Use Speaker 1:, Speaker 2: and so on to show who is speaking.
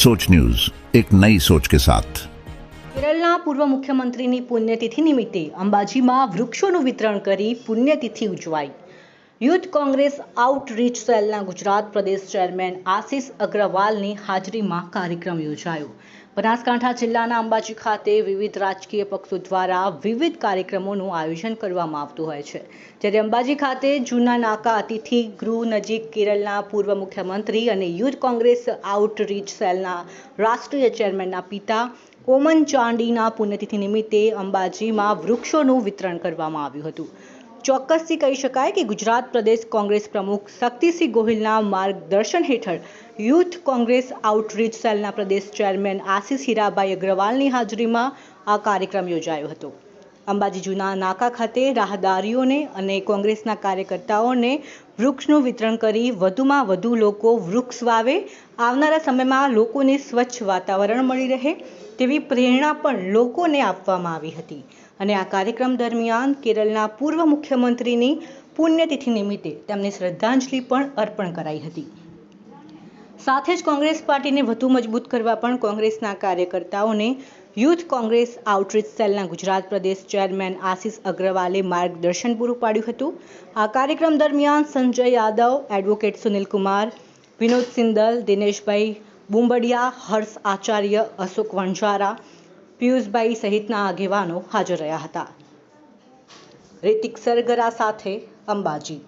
Speaker 1: सोच न्यूज एक नई सोच के साथ
Speaker 2: કેરળના પૂર્વ મુખ્યમંત્રીની પુણ્યતિથિ નિમિત્તે અંબાજીમાં વૃક્ષોનું વિતરણ કરી પુણ્યતિથિ ઉજવાઈ યુથ કોંગ્રેસ આઉટરીચ સેલના ગુજરાત પ્રદેશ ચેરમેન આશિષ અગ્રવાલની હાજરીમાં કાર્યક્રમ યોજાયો. બનાસકાંઠા જિલ્લાના અંબાજી ખાતે વિવિધ રાજકીય પક્ષો દ્વારા વિવિધ કાર્યક્રમોનું આયોજન કરવામાં આવતું હોય છે. જ્યારે અંબાજી ખાતે જૂના નાકા અતિથિ ગૃહ નજીક કેરળના પૂર્વ મુખ્યમંત્રી અને યુથ કોંગ્રેસ આઉટરીચ સેલના રાષ્ટ્રીય ચેરમેનના પિતા ઓમન ચાંડીના પુણ્યતિથિ નિમિત્તે અંબાજીમાં વૃક્ષોનું વિતરણ કરવામાં આવ્યું હતું. ચોક્કસથી કહી શકાય કે ગુજરાત પ્રદેશ કોંગ્રેસ પ્રમુખ શક્તિસિંહ ગોહિલના માર્ગદર્શન હેઠળ યુથ કોંગ્રેસ આઉટરીચ સેલના પ્રદેશ ચેરમેન આશિષ હીરાભાઈ અગ્રવાલની હાજરીમાં આ કાર્યક્રમ યોજાયો હતો. અંબાજી જૂના નાકા ખાતે રાહદારીઓને અને કોંગ્રેસના કાર્યકર્તાઓને વૃક્ષનું વિતરણ કરી વધુમાં વધુ લોકો વૃક્ષ વાવે. આવનારા સમયમાં લોકોને સ્વચ્છ વાતાવરણ મળી રહે. તેવી પ્રેરણા પણ લોકોને આપવામાં આવી હતી. અને આ કાર્યક્રમ દરમિયાન કેરળના પૂર્વ મુખ્યમંત્રીની પુણ્યતિથિ નિમિત્તે તેમને શ્રદ્ધાંજલિ પણ અર્પણ કરાઈ હતી. સાથે જ કોંગ્રેસ પાર્ટીને વધુ મજબૂત કરવા પણ કોંગ્રેસના કાર્યકર્તાઓને યુથ કોંગ્રેસ આઉટરીચ સેલના ગુજરાત પ્રદેશ ચેરમેન આશિષ અગ્રવાલે માર્ગદર્શન પૂરું પાડ્યું હતું. આ કાર્યક્રમ દરમિયાન સંજય યાદવ, એડવોકેટ સુનિલ કુમાર વિનોદ સિંદલ, દિનેશભાઈ બુંબડિયા હર્ષ આચાર્ય અશોક વણઝારા, પિયુષભાઈ સહિતના આગેવાનો હાજર રહ્યા હતા. રિતિક સરગરા સાથે અંબાજી.